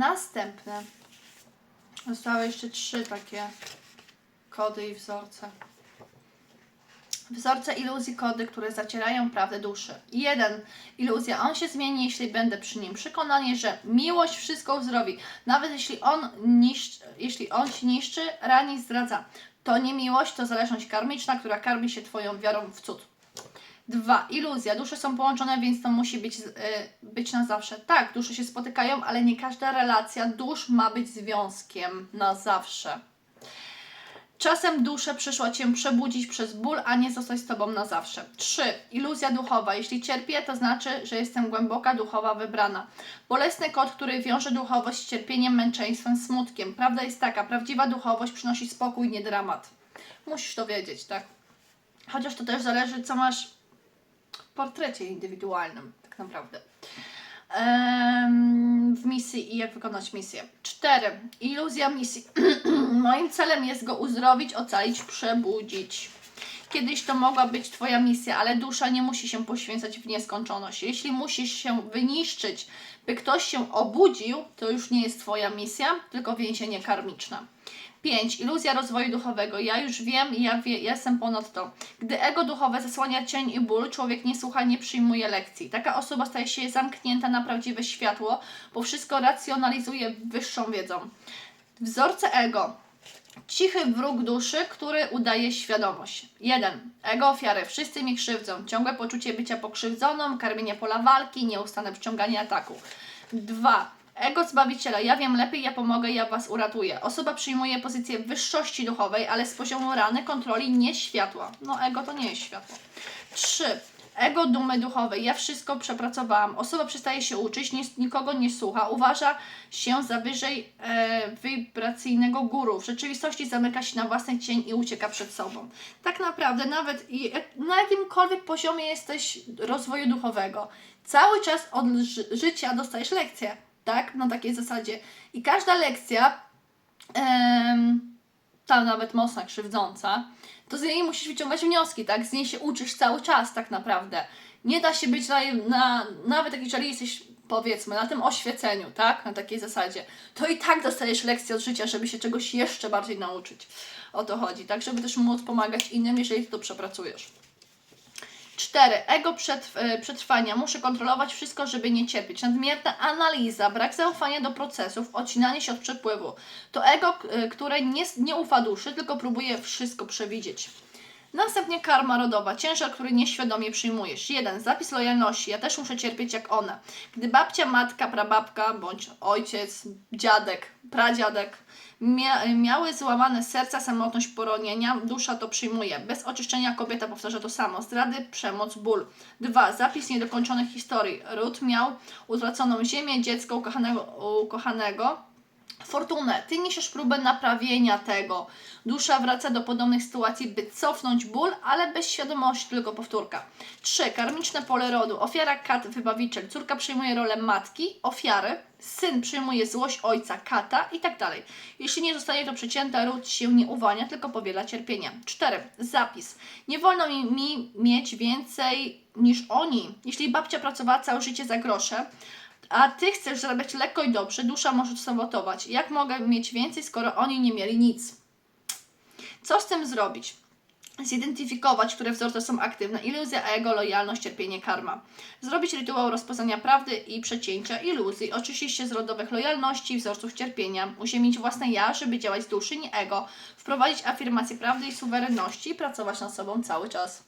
Następne. Zostały jeszcze trzy takie kody i wzorce. Wzorce iluzji, kody, które zacierają prawdę duszy. Jeden, iluzja, on się zmieni, jeśli będę przy nim. Przekonanie, że miłość wszystko uzdrowi. Nawet jeśli on, niszczy, jeśli on ci niszczy, rani, zdradza. To nie miłość, to zależność karmiczna, która karmi się Twoją wiarą w cud. Dwa, iluzja. Dusze są połączone, więc to musi być, y, być na zawsze. Tak, dusze się spotykają, ale nie każda relacja dusz ma być związkiem na zawsze. Czasem duszę przyszła Cię przebudzić przez ból, a nie zostać z Tobą na zawsze. 3. Iluzja duchowa. Jeśli cierpię, to znaczy, że jestem głęboka duchowa wybrana. Bolesny kod, który wiąże duchowość z cierpieniem, męczeństwem, smutkiem. Prawda jest taka, prawdziwa duchowość przynosi spokój, nie dramat. Musisz to wiedzieć, tak? Chociaż to też zależy, co masz portrecie indywidualnym, tak naprawdę. W misji i jak wykonać misję. 4. Iluzja misji. Moim celem jest go uzdrowić, ocalić, przebudzić. Kiedyś to mogła być Twoja misja, ale dusza nie musi się poświęcać w nieskończoność. Jeśli musisz się wyniszczyć, by ktoś się obudził, to już nie jest Twoja misja, tylko więzienie karmiczne. 5. Iluzja rozwoju duchowego. Ja już wiem, ja, wie, ja jestem ponad to. Gdy ego duchowe zasłania cień i ból, człowiek nie słucha, nie przyjmuje lekcji. Taka osoba staje się zamknięta na prawdziwe światło, bo wszystko racjonalizuje wyższą wiedzą. Wzorce ego. Cichy wróg duszy, który udaje świadomość. 1. Ego ofiary. Wszyscy mi krzywdzą. Ciągłe poczucie bycia pokrzywdzoną, karmienie pola walki, nieustanne przyciąganie ataku. 2. Ego zbawiciela. Ja wiem lepiej, ja pomogę, ja was uratuję. Osoba przyjmuje pozycję wyższości duchowej, ale z poziomu rany, kontroli, nie światła. No, ego to nie jest światło. 3. Ego dumy duchowej. Ja wszystko przepracowałam. Osoba przestaje się uczyć, nie, nikogo nie słucha, uważa się za wyżej e, wibracyjnego guru. W rzeczywistości zamyka się na własny cień i ucieka przed sobą. Tak naprawdę, nawet i, na jakimkolwiek poziomie jesteś rozwoju duchowego, cały czas od ży- życia dostajesz lekcję, tak? Na takiej zasadzie. I każda lekcja, em, tam nawet mocna, krzywdząca, to z niej musisz wyciągać wnioski, tak? Z niej się uczysz cały czas tak naprawdę. Nie da się być na, na nawet jeżeli jesteś powiedzmy na tym oświeceniu, tak? Na takiej zasadzie, to i tak dostajesz lekcję od życia, żeby się czegoś jeszcze bardziej nauczyć. O to chodzi, tak? Żeby też móc pomagać innym, jeżeli ty to przepracujesz. 4. Ego e, przetrwania. Muszę kontrolować wszystko, żeby nie cierpieć. Nadmierna analiza, brak zaufania do procesów, odcinanie się od przepływu. To ego, e, które nie, nie ufa duszy, tylko próbuje wszystko przewidzieć. Następnie karma rodowa, ciężar, który nieświadomie przyjmujesz. 1. Zapis lojalności. Ja też muszę cierpieć jak ona. Gdy babcia, matka, prababka, bądź ojciec, dziadek, pradziadek mia miały złamane serca, samotność, poronienia, dusza to przyjmuje. Bez oczyszczenia kobieta powtarza to samo. Zdrady, przemoc, ból. 2. Zapis niedokończonych historii. Ród miał utraconą ziemię, dziecko ukochanego, ukochanego Fortunę, ty niesiesz próbę naprawienia tego. Dusza wraca do podobnych sytuacji, by cofnąć ból, ale bez świadomości, tylko powtórka. 3. Karmiczne pole rodu. Ofiara kat, wybawiciel. Córka przyjmuje rolę matki, ofiary. Syn przyjmuje złość ojca, kata i tak dalej. Jeśli nie zostaje to przecięte, ród się nie uwalnia, tylko powiela cierpienia. 4. Zapis. Nie wolno mi, mi mieć więcej niż oni. Jeśli babcia pracowała całe życie za grosze, a ty chcesz zarabiać lekko i dobrze, dusza może to sabotować. Jak mogę mieć więcej, skoro oni nie mieli nic? Co z tym zrobić? Zidentyfikować, które wzorce są aktywne. Iluzja, ego, lojalność, cierpienie, karma. Zrobić rytuał rozpoznania prawdy i przecięcia iluzji. Oczyścić się z rodowych lojalności, wzorców cierpienia. Uziemić własne ja, żeby działać z duszy, nie ego. Wprowadzić afirmację prawdy i suwerenności i pracować nad sobą cały czas.